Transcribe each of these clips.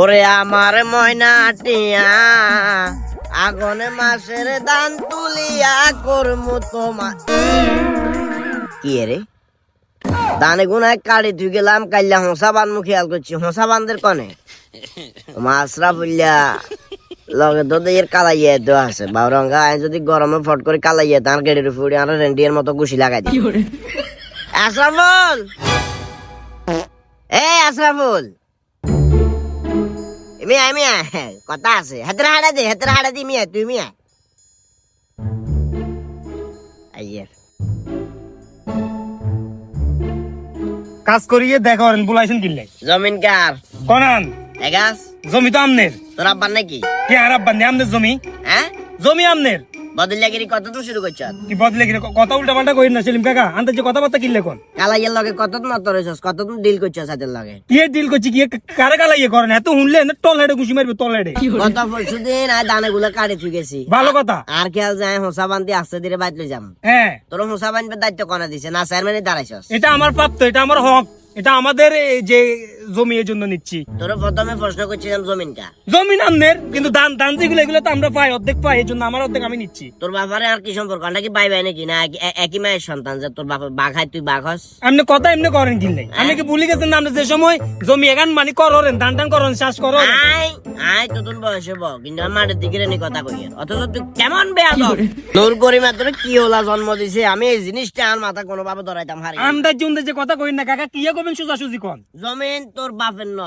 ওরে আমার ময়না টিয়া আগুনে মাসের দান তুলিয়া করমু তোমা কি রে? দানে গুনায় কাড়ি তুই গেলাম কাইলা হংসা বান খেয়াল করছি। হংসা বানদের কনে? মাছরা বললা লগে তো এর কালাইয়ে দেওয়া আছে। বাউরঙ্গা আই যদি গরমে ফট করে কালাইয়ে তার গেড়ির ফুড়ি আর রেন্ডিয়ার মতো গুছি লাগাই দিই। আশরাফুল! এ আশরাফুল! মিয়া মিয়া কথা আছে। হেতরা হাড়া দে হেতরা হাড়া দি মিয়া তুই মিয়া আইয়ার কাজ করিয়ে দেখা বুলাইছেন কিনলে। জমিন কার? কনান। এগাস জমি তো আমনের। তোর আব্বার নাকি? কি আর আব্বার নে আমনের জমি। হ্যাঁ? জমি আমনের। বদলিয়াগিরি কত তো শুরু করছ কি বদলে কথা উল্টা পাল্টা না সেলিম কাকা। আনতে যে কথাবার্তা কিনলে কোন? কালাইয়ের লগে কত তো নত রয়েছস কত তো ডিল করছ সাথে লগে? কি ডিল করছি কি কারে কালা করেন? এত শুনলে না টল হেডে ঘুষি মারবে তল হেডে কত পরশু দিন আর দানে কাটে গেছি। ভালো কথা। আর যায় হোসা আস্তে ধীরে বাইতে যাম। হ্যাঁ। তোর হোসা বান্ধবে দায়িত্ব কনা দিছে না চেয়ারম্যানে দাঁড়াইছস? এটা আমার প্রাপ্ত এটা আমার হক। এটা আমাদের এই যে জমি এর জন্য নিচ্ছি। তোর প্রথমে প্রশ্ন করছিলাম জমিনটা। জমি আমনের কিন্তু দান দান যেগুলো এগুলো তো আমরা পাই অর্ধেক পাই এই জন্য আমার অর্ধেক আমি নিচ্ছি। তোর বাবারে আর কি সম্পর্ক? আমরা কি বাই বাই নাকি? না এক- এক- একই মায়ের সন্তান যে তোর বাবা বাঘায় তুই বাঘস আপনি কথা এমনি করেন কিনলে আপনি কি ভুলে গেছেন না? আপনি যে সময় জমি এখান মানে করেন ধান টান করেন চাষ করেন আই আই তো তোর বয়সে ব কিন্তু আমার মাঠের দিকে রেনে কথা কই অথচ তুই কেমন বেয়া নূর করিমা তোর কি হলা জন্ম দিছে? আমি এই জিনিসটা আর মাথা কোনোভাবে ধরাইতাম হারি। আন্দাজ জুন্দে যে কথা কই না কাকা কি করবেন সোজা সুজি কন? জমিন তোর বাপের ন।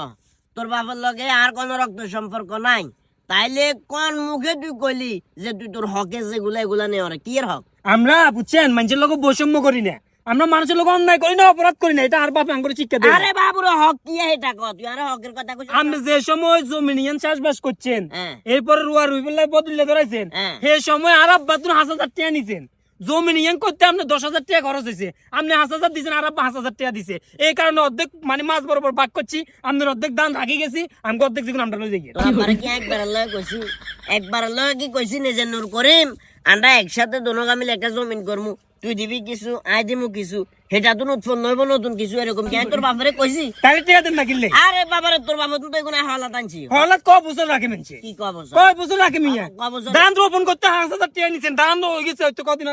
তোর বাপের লগে আর কোন রক্ত সম্পর্ক নাই। তাইলে কোন মুখে তুই কইলি যে তুই তোর হকে যেগুলা এগুলা নেওয়ার কি এর হক? আমরা বুঝছেন মানুষের লোক বৈষম্য করি না। আমরা মানুষের লোক অন্যায় করি না অপরাধ করি না। এটা আর বাপ আঙ্গুরে শিক্ষা দেয় আরে বাবুর হক কি এটা কত? তুই আর হকের কথা কইছিস আপনি যে সময় জমি নিয়ে চাষবাস করছেন হ্যাঁ। এরপরে রুয়া রুই বেলায় বদলে ধরাইছেন হ্যাঁ। সে সময় আর আব্বা তুমি হাজার টাকা নিছেন। জমি নিয়ে করতে আপনি দশ হাজার টাকা খরচ হয়েছে আপনি হাজার হাজার দিয়েছেন আর পাঁচ হাজার টাকা দিছে। এই কারণে অর্ধেক মানে মাছ বরাবর বাক করছি, আপনার অর্ধেক দাম রাখি গেছি আমি অর্ধেক যেগুলো আমরা লই যাই একবার লয় কইছি? একবার লয় কি কইছি নিজে নূর করিম আমরা একসাথে দোনো গামিল একটা জমিন করমু। তুই দিবি কিছু আই দিমু কিছু। সেটা তো উৎপন্ন হইব নতুন কিছু এরকম কি? তোর বাবারে কইছি? তাহলে দেন না কিনলে আরে বাবারে তোর বাবা তো এগুলো হালা টানছি হলাত ক বছর রাখে মেনছে? কি কব কয় বছর রাখে মিয়া? বছর? ধান রোপণ করতে হাজার হাজার টাকা নিছেন হয়ে গেছে হয়তো কদিন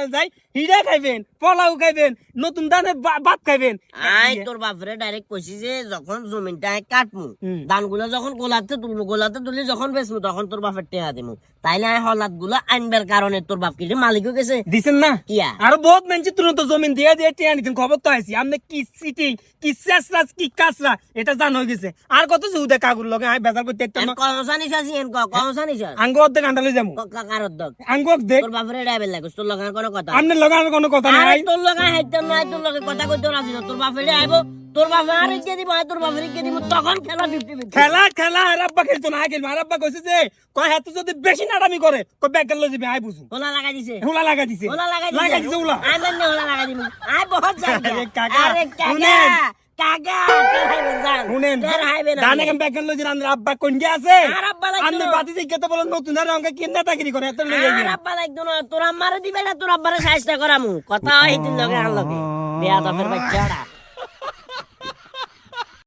হিডা খাইবেন পোলাও খাইবেন নতুন বা- ভাত খাইবেন। আই তোর বাপরে ডাইরেক্ট কইছি যে যখন জমিনটা কাটমু হুম। ধানগুলো যখন গোলাতে তুলবো গোলাতে তুলি যখন বেচমু তখন তোর বাপের টেহা দিমু। তাইলে আমি হলাদগুলো আনবার কারণে তোর বাপ কি মালিকও গেছে। দিছেন না? কিয়া? আরও বহুত মেনছি তুরন্ত জমিন দিয়ে দিয়ে টিয়া নিতেন খবর তো আইছি আপনি কি সিটি কি চেসরাস কি কাসরা এটা জান হয়ে গেছে। আর কত সুদে কাগুর লগে আই বেজার করতে একটা কমসানি সাজি এন কমসানি সাজি আঙ্গ অর্ধে গান্ডালে লই যাব কাকার দক আঙ্গ অর্ধেক তোর বাপরে ড্রাইভার লাগে তোর লগার কোনো কথা আমি লগে আর কোনো কথা নাই। তোর লগা হাইতে নাই তোর লগে কথা কইতে রাজি তোর বাপরে আইবো তোর বাপে আর কে দিব তোর বাপরে কে দিব তখন খেলা ফিফটি খেলা খেলা আর আব্বা খেলতো না খেলব আর আব্বা কইছে যে কয় হাতে যদি বেশি নাটামি করে ব্যাগ যাবে আই বুঝু। ওলা লাগাই দিছে। হুলা লাগা দিছে। লাগাই লাগা দিছে। দিছে উলা আই মানে ওলা লাগাই দিমু আই বহুত যাই আরে কাকা, আরে কাকা জান তোর আম্মারে দিবে না তোর আব্বারে সাহায্য করামু। কথা হয় লগে আর বেয়া দফের বাচ্চাটা